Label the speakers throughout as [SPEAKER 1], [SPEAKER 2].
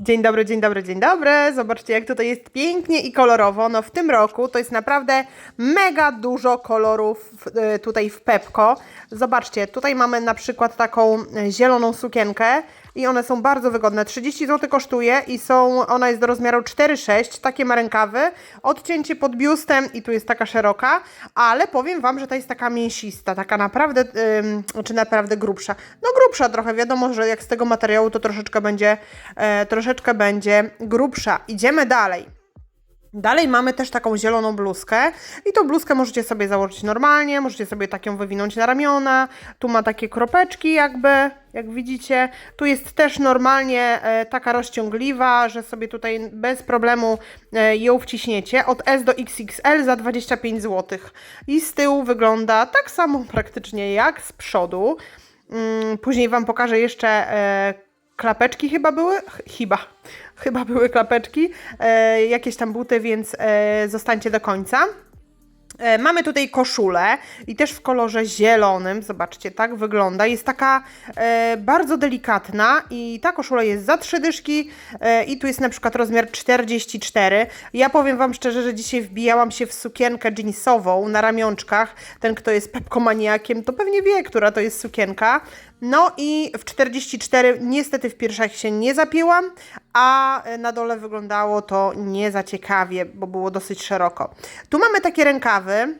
[SPEAKER 1] Dzień dobry, dzień dobry, dzień dobry. Zobaczcie, jak tutaj jest pięknie i kolorowo. No w tym roku to jest naprawdę mega dużo kolorów e, tutaj w Pepko. Zobaczcie, tutaj mamy na przykład taką e, zieloną sukienkę i one są bardzo wygodne. 30 zł kosztuje i są, ona jest do rozmiaru 4,6, takie ma rękawy, odcięcie pod biustem i tu jest taka szeroka, ale powiem Wam, że ta jest taka mięsista, taka naprawdę, ym, czy naprawdę grubsza. No grubsza trochę, wiadomo, że jak z tego materiału to troszeczkę będzie, e, troszeczkę będzie grubsza. Idziemy dalej. Dalej mamy też taką zieloną bluzkę i tą bluzkę możecie sobie założyć normalnie, możecie sobie tak ją wywinąć na ramiona. Tu ma takie kropeczki jakby, jak widzicie. Tu jest też normalnie e, taka rozciągliwa, że sobie tutaj bez problemu e, ją wciśniecie. Od S do XXL za 25 zł. I z tyłu wygląda tak samo praktycznie jak z przodu. Mm, Później Wam pokażę jeszcze e, klapeczki chyba były? Ch- Chyba. Chyba były klapeczki. E, jakieś tam buty, więc e, zostańcie do końca. E, Mamy tutaj koszulę i też w kolorze zielonym. Zobaczcie, tak wygląda. Jest taka e, bardzo delikatna i ta koszula jest za trzy dyszki e, i tu jest na przykład rozmiar 44. Ja powiem Wam szczerze, że dzisiaj wbijałam się w sukienkę jeansową na ramionczkach. Ten, kto jest pepkomaniakiem, to pewnie wie, która to jest sukienka. No i w 44 niestety w piersiach się nie zapięłam, a na dole wyglądało to nie za ciekawie, bo było dosyć szeroko. Tu mamy takie rękawy,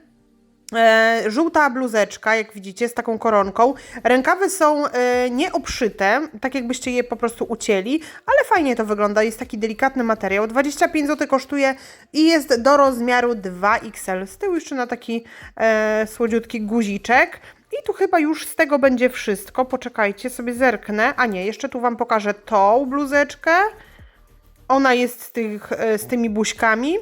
[SPEAKER 1] E, żółta bluzeczka, jak widzicie, z taką koronką. Rękawy są e, nieobszyte, tak jakbyście je po prostu ucięli, ale fajnie to wygląda. Jest taki delikatny materiał. 25 zł kosztuje i jest do rozmiaru 2XL. Z tyłu jeszcze na taki e, słodziutki guziczek. I tu chyba już z tego będzie wszystko. Poczekajcie, sobie zerknę. A nie, jeszcze tu Wam pokażę tą bluzeczkę. Ona jest z, tych, e, z tymi buźkami.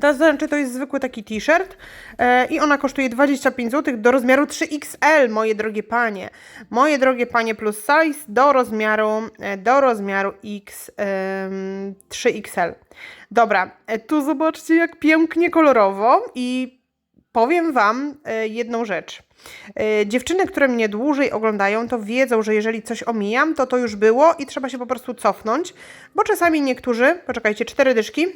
[SPEAKER 1] To znaczy, to jest zwykły taki t-shirt e, i ona kosztuje 25 zł do rozmiaru 3XL, moje drogie panie. Moje drogie panie plus size do rozmiaru, e, do rozmiaru X, em, 3XL. Dobra, e, tu zobaczcie jak pięknie kolorowo i powiem Wam e, jedną rzecz. E, Dziewczyny, które mnie dłużej oglądają, to wiedzą, że jeżeli coś omijam, to to już było i trzeba się po prostu cofnąć, bo czasami niektórzy, poczekajcie, cztery dyszki,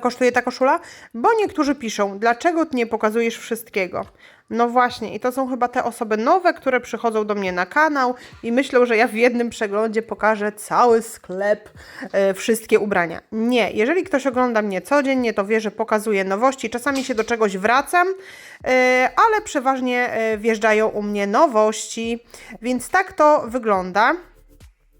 [SPEAKER 1] kosztuje ta koszula? Bo niektórzy piszą, dlaczego nie pokazujesz wszystkiego? No właśnie, i to są chyba te osoby nowe, które przychodzą do mnie na kanał i myślą, że ja w jednym przeglądzie pokażę cały sklep, e, wszystkie ubrania. Nie, jeżeli ktoś ogląda mnie codziennie, to wie, że pokazuję nowości. Czasami się do czegoś wracam, e, ale przeważnie e, wjeżdżają u mnie nowości, więc tak to wygląda.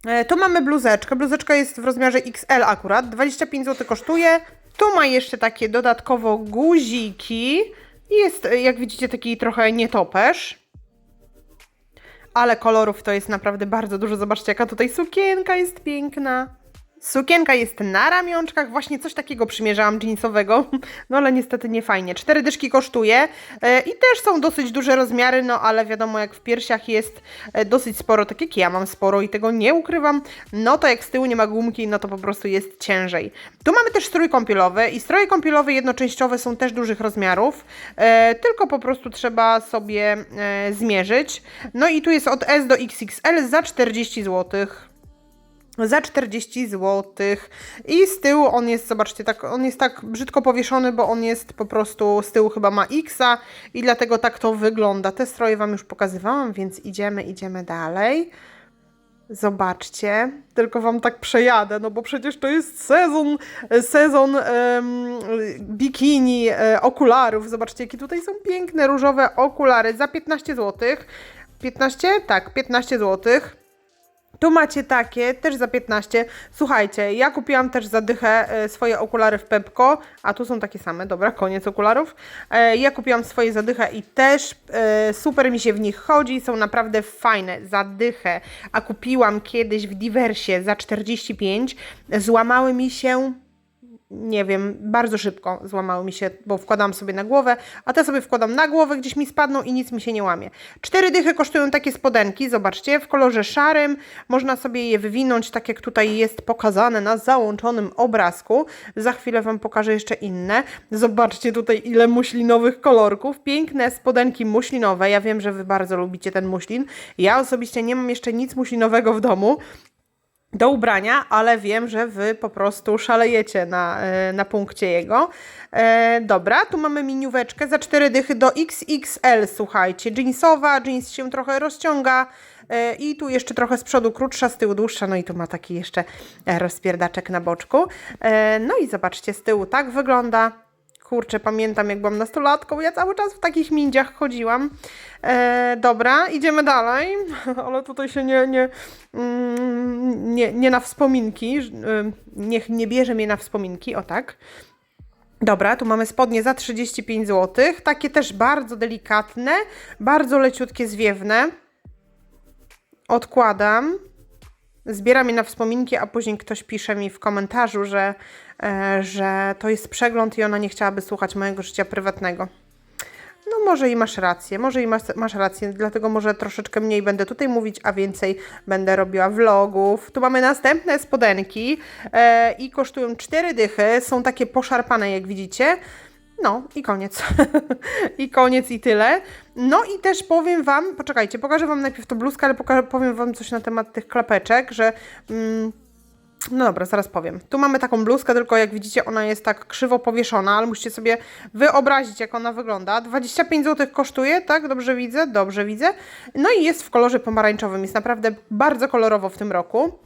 [SPEAKER 1] E, Tu mamy bluzeczkę. Bluzeczka jest w rozmiarze XL akurat. 25 zł kosztuje. Tu ma jeszcze takie dodatkowo guziki. Jest, jak widzicie, taki trochę nietoperz. Ale kolorów to jest naprawdę bardzo dużo. Zobaczcie, jaka tutaj sukienka jest piękna. Sukienka jest na ramionczkach, właśnie coś takiego przymierzałam jeansowego, no ale niestety nie fajnie. Cztery dyszki kosztuje e, i też są dosyć duże rozmiary, no ale wiadomo jak w piersiach jest e, dosyć sporo, tak jak ja mam sporo i tego nie ukrywam, no to jak z tyłu nie ma gumki, no to po prostu jest ciężej. Tu mamy też strój kąpielowy i stroje kąpielowe jednoczęściowe są też dużych rozmiarów, e, tylko po prostu trzeba sobie zmierzyć. No i tu jest od S do XXL za 40 złotych za 40 zł. I z tyłu on jest, zobaczcie, tak, on jest tak brzydko powieszony, bo on jest po prostu z tyłu chyba ma X-a i dlatego tak to wygląda. Te stroje Wam już pokazywałam, więc idziemy, idziemy dalej. Zobaczcie, tylko Wam tak przejadę, no bo przecież to jest sezon, sezon em, bikini, e, okularów. Zobaczcie, jakie tutaj są piękne różowe okulary za 15 zł. 15? Tak, 15 złotych. Tu macie takie, też za 15. Słuchajcie, ja kupiłam też za dychę e, swoje okulary w Pepko, a tu są takie same, dobra, koniec okularów. E, Ja kupiłam swoje za dychę i też e, super mi się w nich chodzi, są naprawdę fajne, za dychę. A kupiłam kiedyś w Diversie za 45, złamały mi się nie wiem, bardzo szybko złamały mi się, bo wkładam sobie na głowę, a te sobie wkładam na głowę, gdzieś mi spadną i nic mi się nie łamie. Cztery dychy kosztują takie spodenki, zobaczcie, w kolorze szarym. Można sobie je wywinąć, tak jak tutaj jest pokazane na załączonym obrazku. Za chwilę Wam pokażę jeszcze inne. Zobaczcie tutaj ile muślinowych kolorków. Piękne spodenki muślinowe. Ja wiem, że Wy bardzo lubicie ten muślin. Ja osobiście nie mam jeszcze nic muślinowego w domu, do ubrania, ale wiem, że wy po prostu szalejecie na, e, na punkcie jego. E, dobra, tu mamy minióweczkę za 4 dychy do XXL, słuchajcie. Jeansowa, jeans się trochę rozciąga e, i tu jeszcze trochę z przodu krótsza, z tyłu dłuższa, no i tu ma taki jeszcze rozpierdaczek na boczku. E, no i zobaczcie, z tyłu tak wygląda. Kurczę, pamiętam jak byłam nastolatką, ja cały czas w takich mindziach chodziłam. E, dobra, idziemy dalej, ale tutaj się nie, nie, mm, nie, nie na wspominki, niech nie bierze mnie na wspominki, o tak. Dobra, tu mamy spodnie za 35 zł, takie też bardzo delikatne, bardzo leciutkie, zwiewne. Odkładam. Zbieram je na wspominki, a później ktoś pisze mi w komentarzu, że, e, że to jest przegląd i ona nie chciałaby słuchać mojego życia prywatnego. No może i masz rację, może i masz, masz rację, dlatego może troszeczkę mniej będę tutaj mówić, a więcej będę robiła vlogów. Tu mamy następne spodenki e, i kosztują 4 dychy, są takie poszarpane jak widzicie. No i koniec. I koniec i tyle. No i też powiem Wam, poczekajcie, pokażę Wam najpierw tą bluzkę, ale powiem Wam coś na temat tych klapeczek, że... Mm, no dobra, zaraz powiem. Tu mamy taką bluzkę, tylko jak widzicie ona jest tak krzywo powieszona, ale musicie sobie wyobrazić jak ona wygląda. 25 zł kosztuje, tak? Dobrze widzę? Dobrze widzę. No i jest w kolorze pomarańczowym, jest naprawdę bardzo kolorowo w tym roku.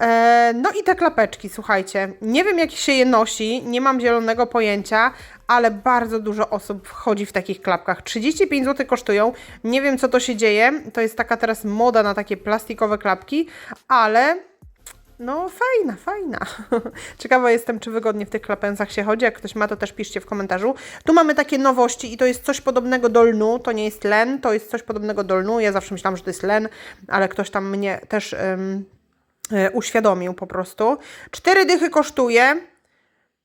[SPEAKER 1] E, no i te klapeczki, słuchajcie, nie wiem jak się je nosi, nie mam zielonego pojęcia, ale bardzo dużo osób wchodzi w takich klapkach. 35 zł kosztują, nie wiem co to się dzieje, to jest taka teraz moda na takie plastikowe klapki, ale no fajna, fajna. Ciekawa jestem, czy wygodnie w tych klapensach się chodzi. Jak ktoś ma, to też piszcie w komentarzu. Tu mamy takie nowości i to jest coś podobnego do lnu. To nie jest len, to jest coś podobnego do lnu. Ja zawsze myślałam, że to jest len, ale ktoś tam mnie też y, uświadomił po prostu. Cztery dychy kosztuje.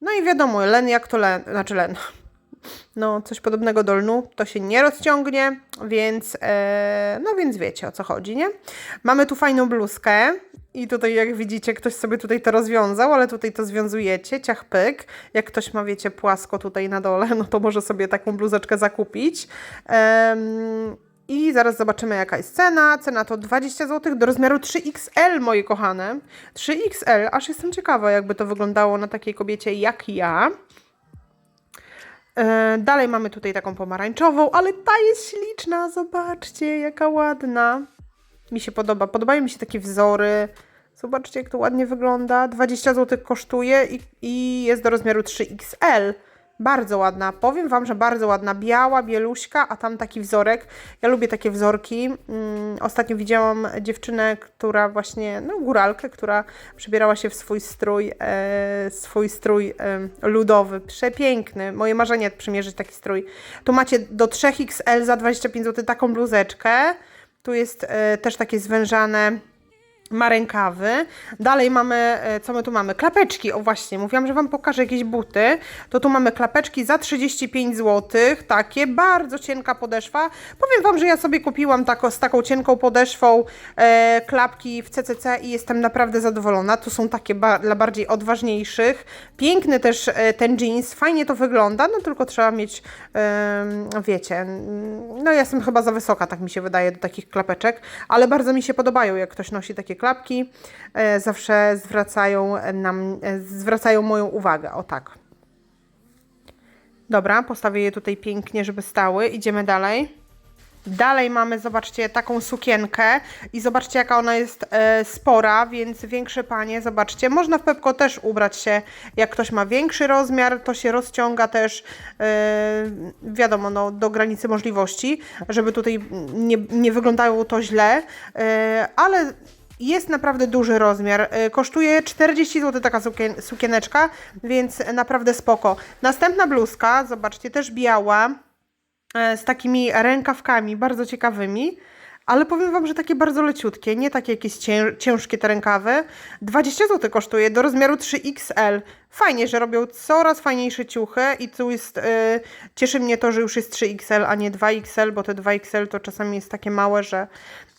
[SPEAKER 1] No i wiadomo, len jak to len, znaczy len. No, coś podobnego do lnu, to się nie rozciągnie, więc, e, no więc wiecie o co chodzi, nie? Mamy tu fajną bluzkę i tutaj jak widzicie ktoś sobie tutaj to rozwiązał, ale tutaj to związujecie, ciach pyk. Jak ktoś ma, wiecie, płasko tutaj na dole, no to może sobie taką bluzeczkę zakupić. Em, i zaraz zobaczymy, jaka jest cena. Cena to 20 zł do rozmiaru 3XL, moje kochane. 3XL, aż jestem ciekawa, jakby to wyglądało na takiej kobiecie jak ja. E, Dalej mamy tutaj taką pomarańczową, ale ta jest śliczna, zobaczcie, jaka ładna. Mi się podoba, podobają mi się takie wzory. Zobaczcie, jak to ładnie wygląda. 20 zł kosztuje i, i jest do rozmiaru 3XL. Bardzo ładna. Powiem Wam, że bardzo ładna. Biała, bieluśka, a tam taki wzorek. Ja lubię takie wzorki. Mm, ostatnio widziałam dziewczynę, która właśnie, no góralkę, która przebierała się w swój strój, e, swój strój e, ludowy. Przepiękny. Moje marzenie przymierzyć taki strój. Tu macie do 3XL za 25 zł taką bluzeczkę. Tu jest e, też takie zwężane ma rękawy. Dalej mamy, e, co my tu mamy? Klapeczki, o właśnie, mówiłam, że Wam pokażę jakieś buty. To tu mamy klapeczki za 35 zł, takie, bardzo cienka podeszwa. Powiem Wam, że ja sobie kupiłam tako, z taką cienką podeszwą e, klapki w CCC i jestem naprawdę zadowolona. Tu są takie ba dla bardziej odważniejszych. Piękny też e, ten jeans, fajnie to wygląda, no tylko trzeba mieć, em, wiecie, no ja jestem chyba za wysoka, tak mi się wydaje, do takich klapeczek, ale bardzo mi się podobają, jak ktoś nosi takie klapki. E, zawsze zwracają nam, e, zwracają moją uwagę, o tak. Dobra, postawię je tutaj pięknie, żeby stały. Idziemy dalej. Dalej mamy, zobaczcie, taką sukienkę i zobaczcie, jaka ona jest e, spora, więc większe panie, zobaczcie. Można w Pepko też ubrać się, jak ktoś ma większy rozmiar, to się rozciąga też, e, wiadomo, no, do granicy możliwości, żeby tutaj nie, nie wyglądało to źle, e, ale jest naprawdę duży rozmiar. E, Kosztuje 40 zł taka sukien sukieneczka, więc naprawdę spoko. Następna bluzka, zobaczcie, też biała e, z takimi rękawkami bardzo ciekawymi, ale powiem Wam, że takie bardzo leciutkie, nie takie jakieś cię ciężkie te rękawy. 20 zł kosztuje do rozmiaru 3XL. Fajnie, że robią coraz fajniejsze ciuchy i tu jest, e, cieszy mnie to, że już jest 3XL, a nie 2XL, bo te 2XL to czasami jest takie małe, że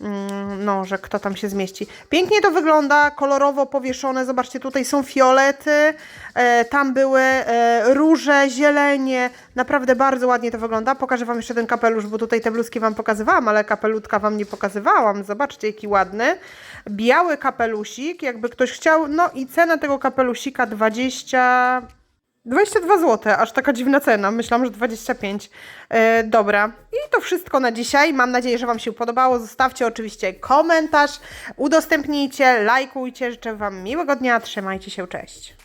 [SPEAKER 1] mm, no, że kto tam się zmieści. Pięknie to wygląda, kolorowo powieszone, zobaczcie, tutaj są fiolety, e, tam były e, róże, zielenie, naprawdę bardzo ładnie to wygląda. Pokażę Wam jeszcze ten kapelusz, bo tutaj te bluzki Wam pokazywałam, ale kapelutka Wam nie pokazywałam. Zobaczcie, jaki ładny. Biały kapelusik, jakby ktoś chciał. No i cena tego kapelusika 20... 22 zł, aż taka dziwna cena. Myślałam, że 25. E, dobra, i to wszystko na dzisiaj. Mam nadzieję, że Wam się podobało. Zostawcie oczywiście komentarz, udostępnijcie, lajkujcie. Życzę Wam miłego dnia. Trzymajcie się, cześć.